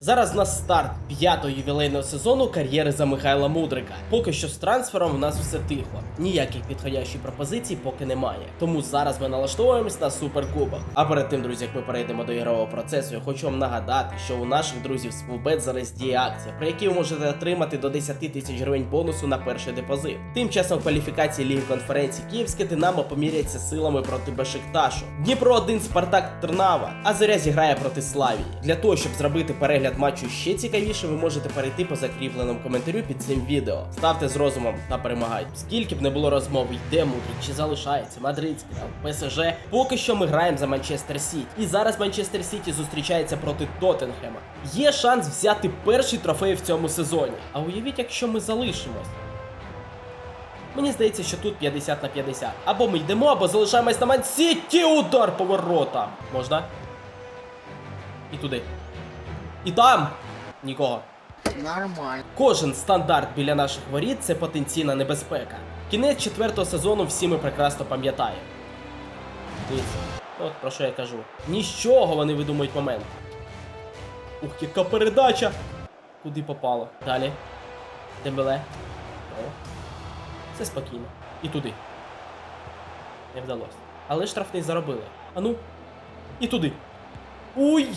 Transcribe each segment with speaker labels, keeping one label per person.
Speaker 1: Зараз в нас старт п'ятого ювілейного сезону кар'єри за Михайла Мудрика. Поки що з трансфером в нас все тихо. Ніяких підходящих пропозицій поки немає. Тому зараз ми налаштовуємось на суперкубок. А перед тим, друзі, як ми перейдемо до ігрового процесу, я хочу вам нагадати, що у наших друзів з Фулбет зараз діє акція, при якій ви можете отримати до 10 тисяч гривень бонусу на перший депозит. Тим часом в кваліфікації Ліги конференції Київське Динамо поміряється силами проти Бешикташу. Дніпро 1 Спартак Трнава, а Зоря зіграє проти Славії. Для того, щоб зробити перегляд матчу ще цікавіше, ви можете перейти по закріпленому коментарю під цим відео. Ставте з розумом та перемагайте. Скільки б не було розмов, йде Мудрик чи залишається Мадридський ПСЖ. Поки що ми граємо за Манчестер Сіті. І зараз Манчестер Сіті зустрічається проти Тоттенхема. Є шанс взяти перший трофей в цьому сезоні. А уявіть, якщо ми залишимось. Мені здається, що тут 50 на 50. Або ми йдемо, або залишаємось на Ман-Сіті. Удар по воротам. Можна? І туди. І там нікого.
Speaker 2: Нормально.
Speaker 1: Кожен стандарт біля наших воріт це потенційна небезпека. Кінець четвертого сезону всі ми прекрасно пам'ятаємо. Дивіться, от про що я кажу. Ніщо вони видумують момент. Ух, яка передача! Куди попало? Далі. Дембеле. О. Все спокійно. І туди. Не вдалося. Але штрафний заробили. Ану. І туди. Уй!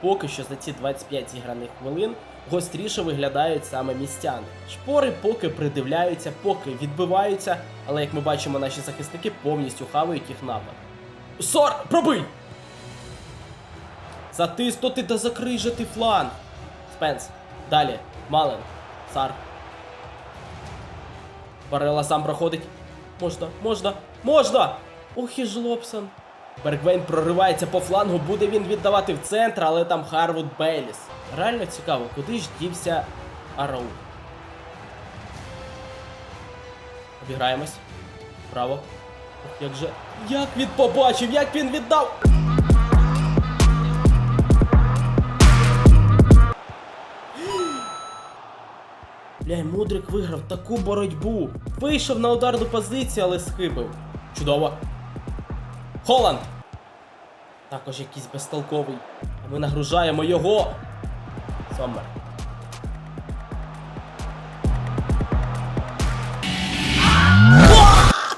Speaker 1: Поки що за ці 25 зіграних хвилин гостріше виглядають саме містяни. Шпори поки придивляються, поки відбиваються, але як ми бачимо, наші захисники повністю хавають їх напад. Сор! Пробий! Затиснути та закрижити фланг. Спенс. Далі. Мален. Сар. Барела сам проходить. Можна, можна, можна! Ох і жлобсон. Бергвейн проривається по флангу, буде він віддавати в центр, але там Харвуд Бейліс. Реально цікаво, куди ж дівся Арау. Обіграємось. Браво. Ох, як же. Як він побачив, як він віддав! Бля, Мудрик виграв таку боротьбу. Вийшов на ударну позицію, але схибив. Чудово. Холланд! Також якийсь безтолковий. Ми нагружаємо його. Сомер.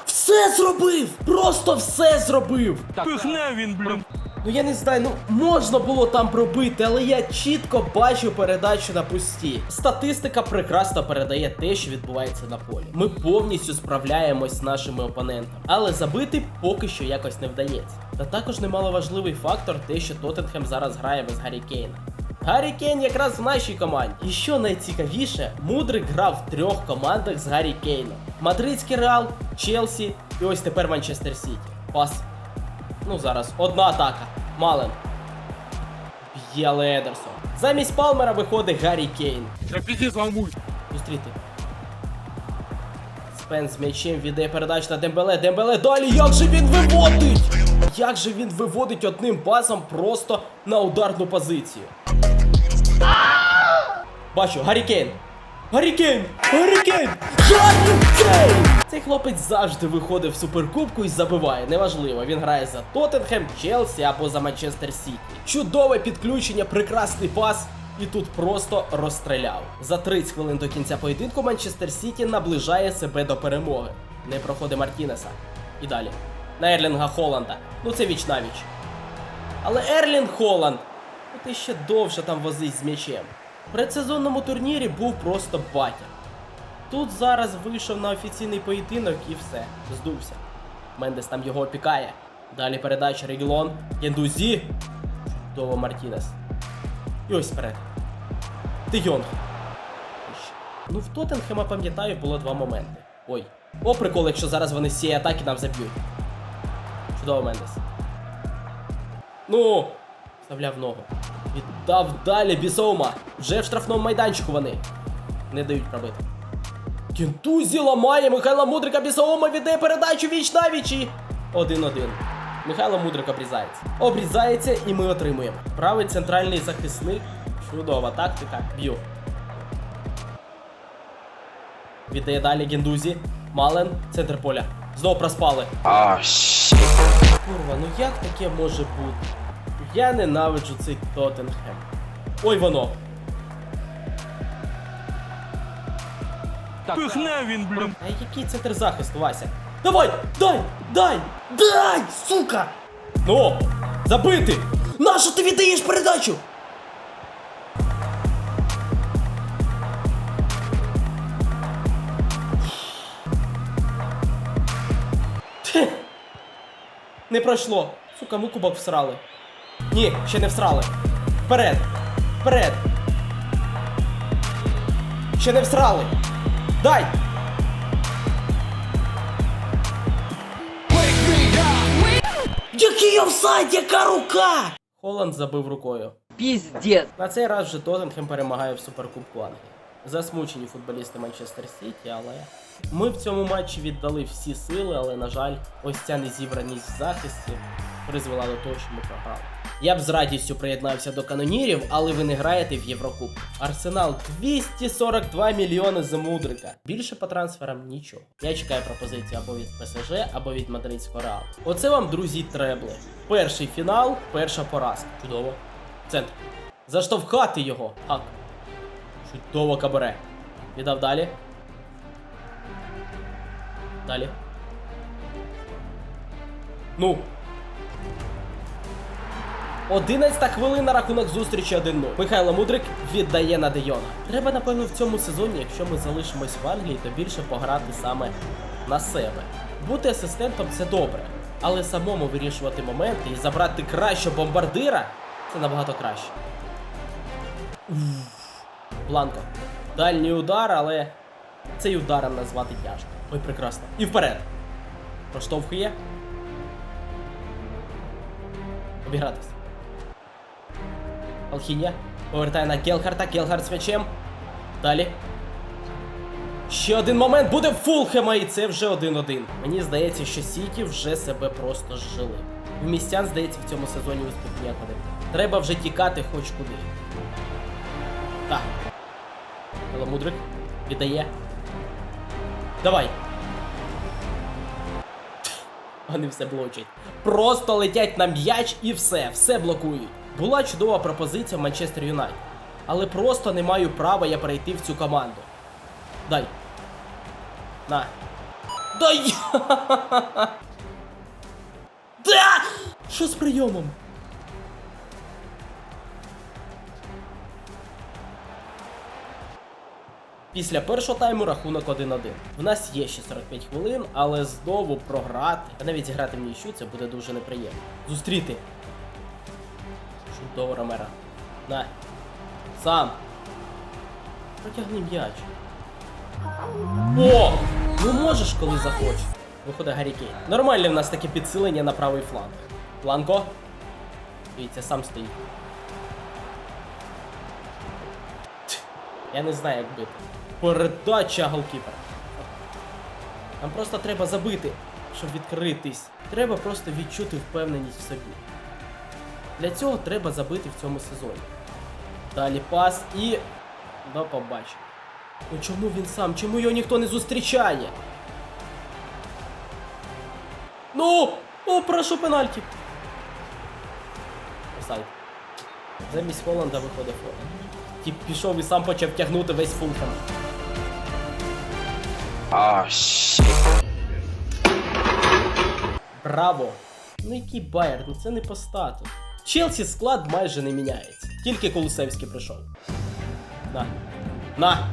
Speaker 1: Все зробив! Просто все зробив!
Speaker 3: Пихне він, блін.
Speaker 1: Ну я не знаю, ну можна було там пробити, але я чітко бачу передачу на пусті. Статистика прекрасно передає те, що відбувається на полі. Ми повністю справляємось з нашими опонентами, але забити поки що якось не вдається. Та також немаловажливий фактор те, що Тоттенхем зараз грає без Гаррі Кейна. Гаррі Кейн якраз в нашій команді. І що найцікавіше, Мудрик грав в трьох командах з Гаррі Кейном: Мадридський Реал, Челсі і ось тепер Манчестер Сіті. Пас. Ну зараз одна атака. Мален. Б'є але Едерсон. Замість Палмера виходить Гаррі Кейн.
Speaker 3: Я піздець волнуй.
Speaker 1: Зустріти. Спенс з м'ячем віддає передачу на Дембеле. Дембеле далі. Як же він виводить? Як же він виводить одним пасом просто на ударну позицію? Бачу, Гаррі Кейн. Гаррі Кейн! Гаррі Кейн! Гаррі Кейн! Цей хлопець завжди виходить в суперкубку і забиває. Неважливо, він грає за Тоттенхем, Челсі або за Манчестер Сіті. Чудове підключення, прекрасний пас. І тут просто розстріляв. За 30 хвилин до кінця поєдинку Манчестер Сіті наближає себе до перемоги. Не проходить Мартінеса. І далі. На Ерлінга Холланда. Ну це віч на віч. Але Ерлінг Холланд, ти ще довше там возись з м'ячем. В предсезонному турнірі був просто батя. Тут зараз вийшов на офіційний поєдинок і все, здувся. Мендес там його опікає. Далі передача Регілон, Єндузі. Чудово Мартінес. І ось вперед. Де Ну в Тоттенхема, пам'ятаю, було два моменти. Ой. О, прикол, якщо зараз вони з цієї атаки нам заб'ють. Чудово Мендес. Ну, вставляв ногу. Віддав далі Бізоума. Вже в штрафному майданчику вони. Не дають пробити. Кентузі ламає Михайла Мудрика Бізоума віддає передачу віч на вічі. 1-1. Михайло Мудрик обрізається. Обрізається і ми отримуємо. Правий центральний захисник. Чудова тактика. Б'ю. Віддає далі Гендузі. Мален, центр поля. Знову проспали. Курва, ну як таке може бути? Я ненавиджу цей Тоттенхем. Ой воно.
Speaker 3: Пихне він, блін.
Speaker 1: А який центр захисту, Вася? Давай! Дай! Дай! Дай! Сука! Ну! Забити! Нащо ти віддаєш передачу? Не пройшло. Сука, ми кубок всрали. Ні, ще не всрали. Вперед! Вперед! Ще не всрали! Дай! Який офсайд, яка рука? Холанд забив рукою.
Speaker 2: Піздец!
Speaker 1: На цей раз вже Тоттенхем перемагає в Суперкубку Англії. Засмучені футболісти Манчестер Сіті, але ми в цьому матчі віддали всі сили, але на жаль, ось ця незібраність в захисті призвела до того, що ми програли. Я б з радістю приєднався до канонірів, але ви не граєте в Єврокубку. Арсенал 242 мільйони за мудрика. Більше по трансферам нічого. Я чекаю пропозиції або від ПСЖ, або від мадридського Реалу. Оце вам, друзі, требли. Перший фінал, перша поразка. Чудово. Центр. Заштовхати його. Так. Чудово кабаре. Віддав далі. Далі. Ну. 11 хвилина рахунок зустрічі 1-0. Михайло Мудрик віддає на Дейона. Треба, напевно, в цьому сезоні, якщо ми залишимось в Англії, то більше пограти саме на себе. Бути асистентом це добре, але самому вирішувати моменти і забрати кращого бомбардира це набагато краще. Бланко. Дальній удар, але цей ударом назвати тяжко. Ой, прекрасно. І вперед. Проштовхує. Обігратись. Алхінія. Повертає на Гелхарта. Гелхард з м'ячем. Далі. Ще один момент буде Фулхема, і це вже 1-1. Мені здається, що Сіті вже себе просто зжили. В містян, здається, в цьому сезоні успіх ніякого. Треба вже тікати хоч куди. Так. Мудрик віддає. Давай. Вони все блочать. Просто летять на м'яч і все, все блокують. Була чудова пропозиція в Манчестер Юнайтед. Але просто не маю права я перейти в цю команду. Дай. На. Дай! Да! Що з прийомом? Після першого тайму рахунок 1-1. В нас є ще 45 хвилин, але знову програти, а навіть зіграти в нічю, це буде дуже неприємно. Зустріти. Чудово, Ромера. На. Сам. Протягни м'яч. О! Ну можеш, коли захочеш. Виходить Гаррі Кейн. Нормальне в нас таке підсилення на правий фланг. Ланко. Дивіться, сам стоїть. Я не знаю, як бити. Передача голкіпера. Нам просто треба забити, щоб відкритись. Треба просто відчути впевненість в собі. Для цього треба забити в цьому сезоні. Далі пас і. До побачення. Ну чому він сам? Чому його ніхто не зустрічає? Ну! О, прошу пенальті! Офсайд. Замість Холланда виходить Форд. Тіп пішов і сам почав тягнути весь фулхем.
Speaker 2: А, щит.
Speaker 1: Браво! Ну який Байер, ну це не по стату. Челсі склад майже не міняється. Тільки Колусевський прийшов. На. На!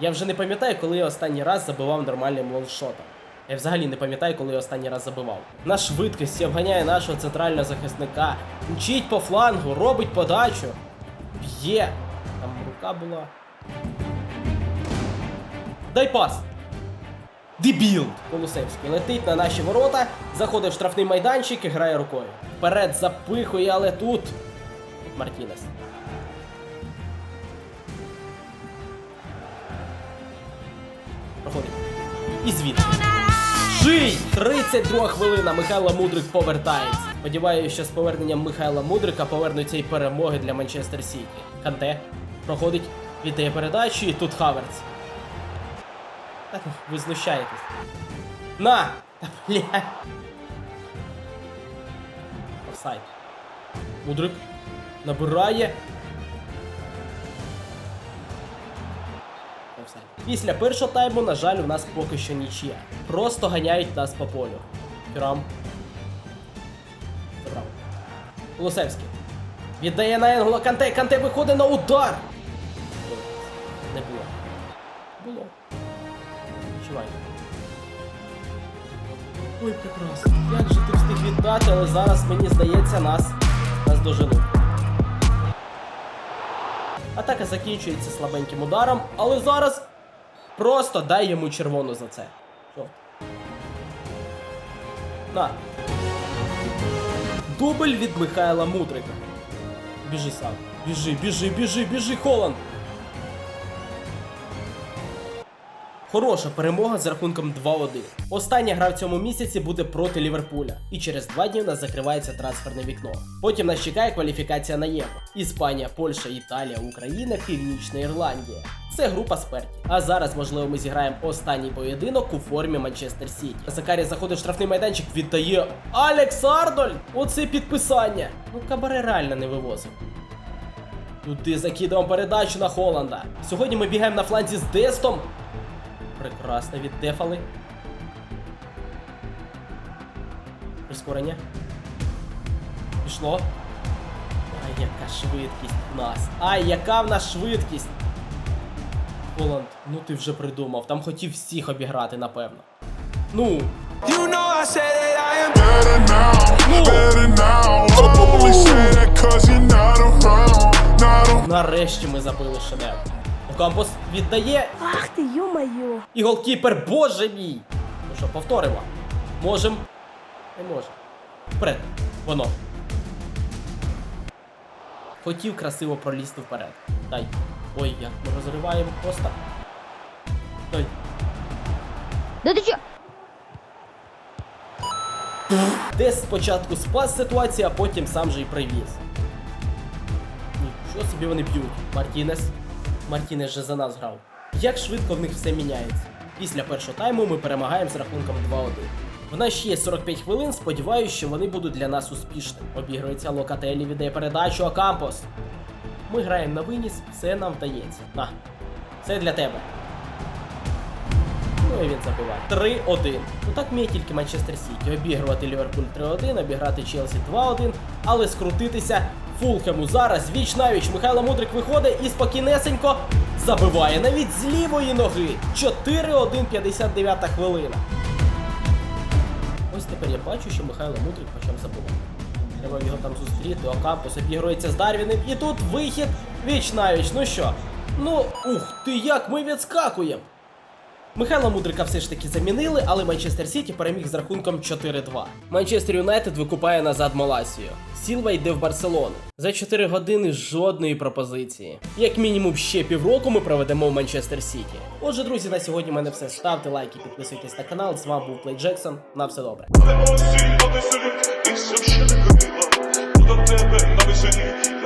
Speaker 1: Я вже не пам'ятаю, коли я останній раз забивав нормальним лоншотом. Я взагалі не пам'ятаю, коли я останній раз забивав. На швидкості обганяє нашого центрального захисника. Мчить по флангу, робить подачу. Б'є. Там рука була. Дай пас. Дебіл! Колусевський летить на наші ворота, заходить в штрафний майданчик і грає рукою. Вперед запихує, але тут. Мартінес. Проходить. І звідти. Жий! 32 хвилина. Михайло Мудрик повертається. Сподіваюся, що з поверненням Михайла Мудрика повернуться і перемоги для Манчестер Сіті. Канте проходить, віддає передачу, і тут Хаверц. Та ви знущаєтесь. На! Та бля. Офсайд. Мудрик набирає. офсайд. Після першого тайму, на жаль, у нас поки що нічия. Просто ганяють нас по полю. Тюрам. Забрав. Лусевський. Віддає на Енгола Канте. Канте виходить на удар. Не було. Було. Ой, прекрасно. Як же ти встиг віддати, але зараз мені здається нас. Нас доженуть. Атака закінчується слабеньким ударом, але зараз просто дай йому червону за це. Що? На. Дубль від Михайла Мудрика. Біжи сам. Біжи, біжи, біжи, біжи, Холланд. Хороша перемога з рахунком 2-1. Остання гра в цьому місяці буде проти Ліверпуля. І через два дні у нас закривається трансферне вікно. Потім нас чекає кваліфікація на євро. Іспанія, Польща, Італія, Україна, Північна Ірландія. Це група смерті. А зараз, можливо, ми зіграємо останній поєдинок у формі Манчестер Сіті. Закарі заходить в штрафний майданчик, віддає Алекс Ардоль! Оце підписання. Ну, кабаре реально не вивозив. Туди закидуємо передачу на Холланда. Сьогодні ми бігаємо на фланзі з Дестом. Прекрасно віддефали. Прискорення. Пішло. Ай, яка швидкість в нас. Ай, яка в нас швидкість. Холланд, ну ти вже придумав. Там хотів всіх обіграти, напевно. Ну,
Speaker 3: You know I said that I am
Speaker 4: better now, better now. Only say that cause you're not around, not around.
Speaker 1: нарешті ми забили шедевр. Окампос віддає.
Speaker 5: Ах ти, ё-моё!
Speaker 1: І голкіпер, боже мій! Ну що, повторимо? Можем. Не можем. Вперед. Воно. Хотів красиво пролізти вперед. Дай. Ой, як ми розриваємо просто. Дай.
Speaker 5: Да ти чо?
Speaker 1: Десь спочатку спас ситуацію, а потім сам же й привіз. Нічого собі вони б'ють. Мартінес. Мартінес же за нас грав. Як швидко в них все міняється. Після першого тайму ми перемагаємо з рахунком 2-1. В нас ще є 45 хвилин, сподіваюся, що вони будуть для нас успішними. Обігрується Локателі, віддає передачу Акампос. Ми граємо на виніс, все нам вдається. На. Це для тебе. Ну і він забиває. 3-1. Ну вміє тільки Манчестер Сіті. Обігрувати Ліверпуль 3-1, обіграти Челсі 2-1, але скрутитися Фулхему зараз віч навіч Михайло Мудрик виходить і спокійнесенько забиває навіть з лівої ноги. 4-1, 59 хвилина. Ось тепер я бачу, що Михайло Мудрик почав забувати. Треба його там зустріти, Окампус обігрується з Дарвіним, і тут вихід віч навіч. Ну що? Ну, ух ти, як ми відскакуємо! Михайла Мудрика все ж таки замінили, але Манчестер Сіті переміг з рахунком 4-2. Манчестер Юнайтед викупає назад Маласію. Сілва йде в Барселону. За 4 години жодної пропозиції. Як мінімум ще півроку ми проведемо в Манчестер Сіті. Отже, друзі, на сьогодні в мене все. Ставте лайки, підписуйтесь на канал. З вами був Плей Джексон. На все добре.
Speaker 6: Тебе